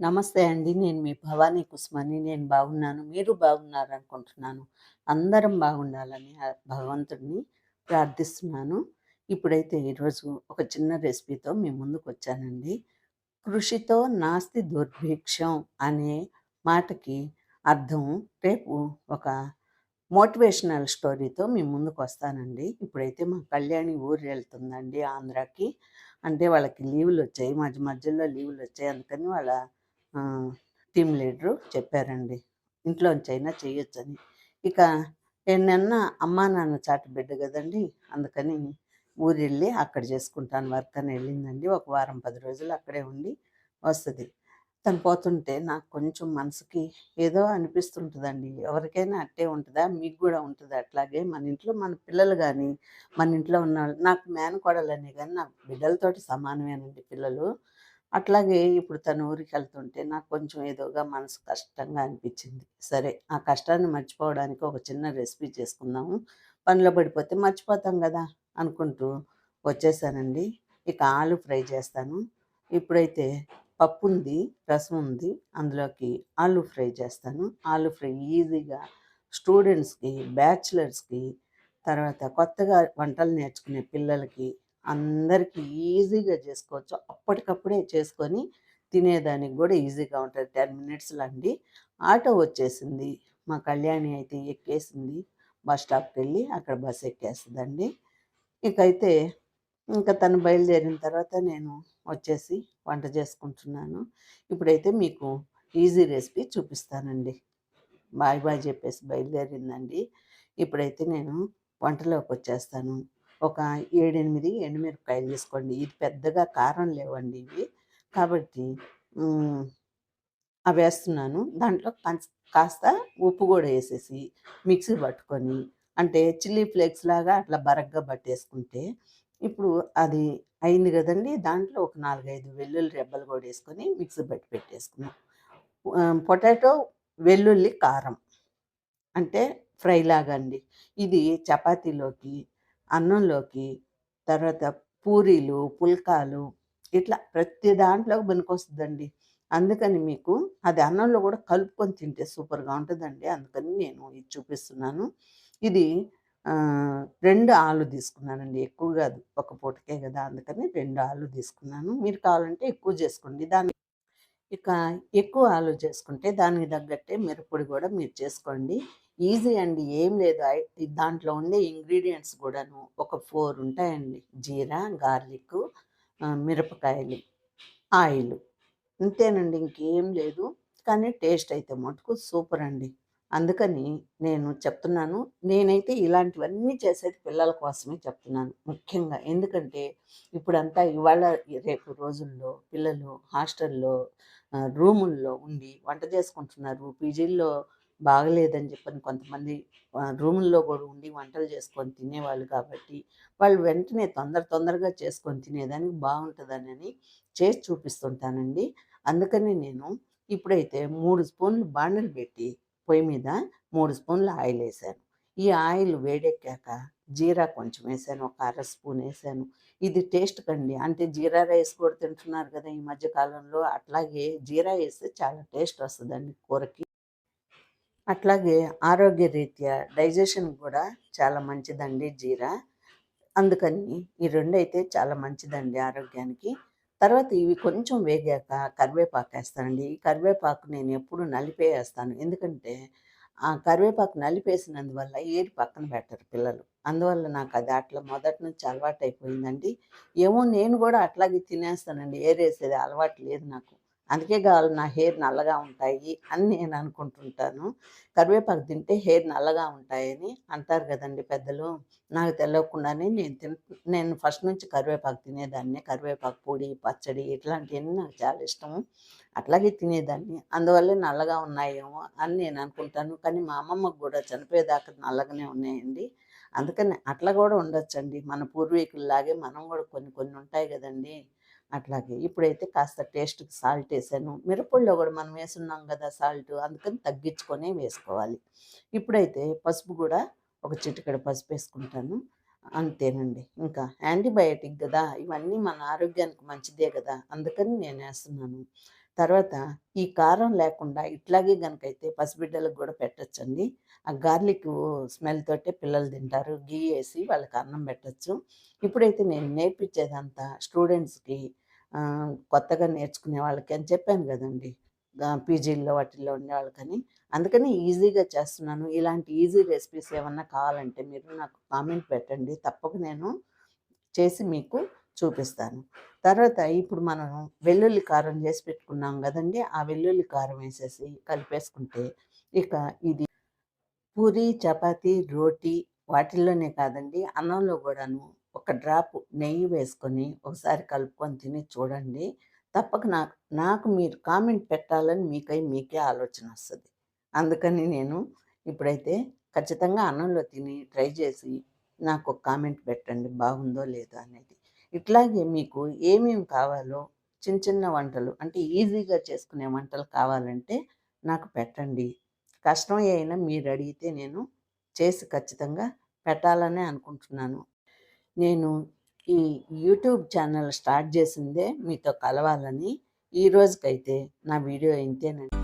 నమస్తే అండి. నేను మీ భవానీ కుసుమని. నేను బాగున్నాను. మీరు బాగున్నారనుకుంటున్నాను. అందరం బాగుండాలని భగవంతుడిని ప్రార్థిస్తున్నాను. ఇప్పుడైతే ఈరోజు ఒక చిన్న రెసిపీతో మీ ముందుకొచ్చానండి. కృషితో నాస్తి దుర్భిక్షం అనే మాటకి అర్థం రేపు ఒక మోటివేషనల్ స్టోరీతో మీ ముందుకొస్తానండి. ఇప్పుడైతే మా కళ్యాణి ఊరు వెళ్తుందండి ఆంధ్రాకి. అంటే వాళ్ళకి లీవులు వచ్చాయి మధ్య మధ్యలో లీవులు వచ్చాయి అందుకని వాళ్ళ టీమ్ లీడరు చెప్పారండి. ఇంట్లోంచైనా చేయొచ్చని. ఇక నిన్న అమ్మా, నాన్న చాటు బిడ్డ కదండి అందుకని ఊరెళ్ళి అక్కడ చేసుకుంటాను వర్క్ అని వెళ్ళిందండి ఒక వారం, పది రోజులు అక్కడే ఉండి వస్తుంది తను పోతుంటే నాకు కొంచెం మనసుకి ఏదో అనిపిస్తుంటుందండి ఎవరికైనా అట్టే ఉంటుందా మీకు కూడా ఉంటుంది అట్లాగే? మన ఇంట్లో మన పిల్లలు కానీ మన ఇంట్లో ఉన్న నాకు మేనకోడలనే కానీ నాకు బిడ్డలతోటి సమానమేనండి పిల్లలు. అట్లాగే ఇప్పుడు తను ఊరికెళ్తుంటే నాకు కొంచెం ఏదోగా మనసు కష్టంగా అనిపించింది సరే ఆ కష్టాన్ని మర్చిపోవడానికి ఒక చిన్న రెసిపీ చేసుకుందాము. పనిలో పడిపోతే మర్చిపోతాం కదా అనుకుంటూ వచ్చేసానండి. ఇక ఆలు ఫ్రై చేస్తాను. ఇప్పుడైతే పప్పు ఉంది రసం ఉంది. అందులోకి ఆలు ఫ్రై చేస్తాను. ఆలు ఫ్రై ఈజీగా స్టూడెంట్స్‌కి, బ్యాచిలర్స్‌కి, తర్వాత కొత్తగా వంటలు నేర్చుకునే పిల్లలకి అందరికీ ఈజీగా చేసుకోవచ్చు. అప్పటికప్పుడే చేసుకొని తినేదానికి కూడా ఈజీగా ఉంటుంది టెన్ మినిట్స్‌లో అండి. ఆటో వచ్చేసింది. మా కళ్యాణి అయితే ఎక్కేసింది. బస్ స్టాప్‌కెళ్ళి అక్కడ బస్ ఎక్కేస్తుందండి ఇకైతే ఇంకా తను బయలుదేరిన తర్వాత నేను వచ్చేసి వంట చేసుకుంటున్నాను. ఇప్పుడైతే మీకు ఈజీ రెసిపీ చూపిస్తానండి. బాయ్ బాయ్ చెప్పేసి బయలుదేరిందండి. ఇప్పుడైతే నేను వంటలోకి వచ్చేస్తాను ఒక 7, 8 ఎండుమిరపకాయలు తీసుకోండి. ఇది పెద్దగా కారం లేవండి ఇవి. కాబట్టి అవి వేస్తున్నాను దాంట్లో కాస్త ఉప్పు కూడా వేసేసి మిక్సీ పట్టుకొని అంటే చిల్లీ ఫ్లేక్స్ లాగా అట్లా బరగ్గా పట్టేసుకుంటే ఇప్పుడు అది అయింది కదండి దాంట్లో ఒక 4, 5 వెల్లుల్లి రెబ్బలు కూడా వేసుకొని మిక్సీ పట్టి పెట్టేసుకున్నాం. పొటాటో, వెల్లుల్లి, కారం. అంటే ఫ్రై లాగా అండి. ఇది చపాతీలోకి, అన్నంలోకి, తర్వాత పూరీలు, పుల్కాలు ఇట్లా ప్రతి దాంట్లో పనికొస్తుందండి అందుకని మీకు అది అన్నంలో కూడా కలుపుకొని తింటే సూపర్‌గా ఉంటుందండి అందుకని నేను ఇది చూపిస్తున్నాను. ఇది రెండు ఆలు తీసుకున్నానండి. ఎక్కువ కాదు ఒక పూటకే కదా అందుకని రెండు ఆలు తీసుకున్నాను. మీరు కావాలంటే ఎక్కువ చేసుకోండి దాని ఇక ఎక్కువ ఆలు చేసుకుంటే దానికి తగ్గట్టే మిరప్పొడి కూడా మీరు చేసుకోండి. ఈజీ అండి. ఏం లేదు. దాంట్లో ఉండే ఇంగ్రీడియంట్స్ కూడాను ఒక ఫోర్ ఉంటాయండి. జీరా, గార్లిక్ మిరపకాయలు, ఆయిల్ అంతేనండి ఇంకేం లేదు. కానీ టేస్ట్ అయితే మటుకు సూపర్ అండి. అందుకని నేను చెప్తున్నాను. నేనైతే ఇలాంటివన్నీ చేసేది పిల్లల కోసమే చెప్తున్నాను ముఖ్యంగా. ఎందుకంటే ఇప్పుడంతా ఇవాళ రేపు రోజుల్లో పిల్లలు హాస్టల్‌లో రూముల్లో ఉండి వంట చేసుకుంటున్నారు. పీజీల్లో బాగలేదని చెప్పని కొంతమంది రూముల్లో కూడా ఉండి వంటలు చేసుకొని తినేవాళ్ళు కాబట్టి, వాళ్ళు వెంటనే తొందర తొందరగా చేసుకొని తినేదానికి బావుంటదనని చేసి చూపిస్తుంటానండి. అందుకని నేను ఇప్పుడైతే మూడు స్పూన్లు బాండలు పెట్టి పొయ్యి మీద మూడు స్పూన్లు ఆయిల్ వేసాను ఈ ఆయిల్ వేడెక్కాక జీరా కొంచెం వేసాను ఒక అర స్పూన్ వేసాను ఇది టేస్ట్ కండి అంటే జీరా రైస్ కూడా తింటున్నారు కదా ఈ మధ్య కాలంలో. అట్లాగే జీరా వేస్తే చాలా టేస్ట్ వస్తుందండి కూరకి. అట్లాగే ఆరోగ్య రీత్యా డైజెషన్ కూడా చాలా మంచిదండి జీరా. అందుకని ఈ రెండైతే చాలా మంచిదండి ఆరోగ్యానికి. తర్వాత ఇవి కొంచెం వేగాక కరివేపాకేస్తానండి. ఈ కరివేపాకు నేను ఎప్పుడు నలిపేస్తాను ఎందుకంటే ఆ కరివేపాకు నలిపేసినందువల్ల ఏరి పక్కన పెట్టరు పిల్లలు. అందువల్ల నాకు అది అట్లా మొదటి నుంచి అలవాటయిపోయిందండి. ఏమో నేను కూడా అట్లాగే తినేస్తానండి. ఏరేసేది అలవాటు లేదు నాకు. అందుకే కావాలి నా హెయిర్ నల్లగా ఉంటాయి అని నేను అనుకుంటుంటాను. కరివేపాకు తింటే హెయిర్ నల్లగా ఉంటాయని అంటారు కదండి పెద్దలు. నాకు తెలియకుండానే నేను తిన్ నేను ఫస్ట్ నుంచి కరివేపాకు తినేదాన్ని. కరివేపాకు పొడి, పచ్చడి ఇట్లాంటివన్నీ నాకు చాలా ఇష్టము. అట్లాగే తినేదాన్ని. అందువల్లే నల్లగా ఉన్నాయేమో అని నేను అనుకుంటాను. కానీ మా అమ్మమ్మకు కూడా చనిపోయేదాకా నల్లగానే ఉన్నాయండి. అందుకని అట్లా కూడా ఉండొచ్చండి. మన పూర్వీకుల్లాగే మనం కూడా కొన్ని కొన్ని ఉంటాయి కదండీ అట్లాగే. ఇప్పుడైతే కాస్త టేస్ట్‌కి సాల్ట్ వేసాను మిరప్పొడిలో కూడా మనం వేసున్నాం కదా సాల్ట్ అందుకని తగ్గించుకొనే వేసుకోవాలి. ఇప్పుడైతే పసుపు కూడా ఒక చిటుకాడ పసుపు వేసుకుంటాను అంతేనండి. ఇంకా యాంటీబయాటిక్ కదా ఇవన్నీ మన ఆరోగ్యానికి మంచిదే కదా అందుకని నేను వేస్తున్నాను తర్వాత ఈ కారం లేకుండా ఇట్లాగే గనుకైతే పసిబిడ్డలకు కూడా పెట్టచ్చండి ఆ గార్లిక్ స్మెల్ తోటే పిల్లలు తింటారు. గీ వేసి వాళ్ళకి అన్నం పెట్టచ్చు ఇప్పుడైతే నేను నేర్పించేదంతా స్టూడెంట్స్‌కి కొత్తగా నేర్చుకునే వాళ్ళకి అని చెప్పాను కదండి పీజీల్లో వాటిల్లో ఉండేవాళ్ళకని. అందుకని ఈజీగా చేస్తున్నాను. ఇలాంటి ఈజీ రెసిపీస్ ఏమన్నా కావాలంటే మీరు నాకు కామెంట్ పెట్టండి. తప్పక నేను చేసి మీకు చూపిస్తాను. తర్వాత ఇప్పుడు మనం వెల్లుల్లి కారం చేసి పెట్టుకున్నాం కదండి ఆ వెల్లుల్లి కారం వేసేసి కలిపేసుకుంటే ఇక ఇది పూరి, చపాతి రోటీ వాటిల్లోనే కాదండి అన్నంలో కూడాను ఒక డ్రాప్ నెయ్యి వేసుకొని ఒకసారి కలుపుకొని తిని చూడండి. తప్పక నాకు నాకు మీరు కామెంట్ పెట్టాలని మీకై మీకే ఆలోచన వస్తుంది అందుకని నేను ఇప్పుడైతే ఖచ్చితంగా అన్నంలో తిని ట్రై చేసి నాకు ఒక కామెంట్ పెట్టండి బాగుందో లేదో అనేది. ఇట్లాగే మీకు ఏమేమి కావాలో చిన్న చిన్న వంటలు అంటే ఈజీగా చేసుకునే వంటలు కావాలంటే నాకు పెట్టండి. కష్టం అయినా మీరడిగితే నేను చేసి ఖచ్చితంగా పెట్టాలనే అనుకుంటున్నాను. నేను ఈ యూట్యూబ్ ఛానల్ స్టార్ట్ చేసిందే మీతో కలవాలని. ఈ రోజుకైతే నా వీడియో ఇంతేనండి.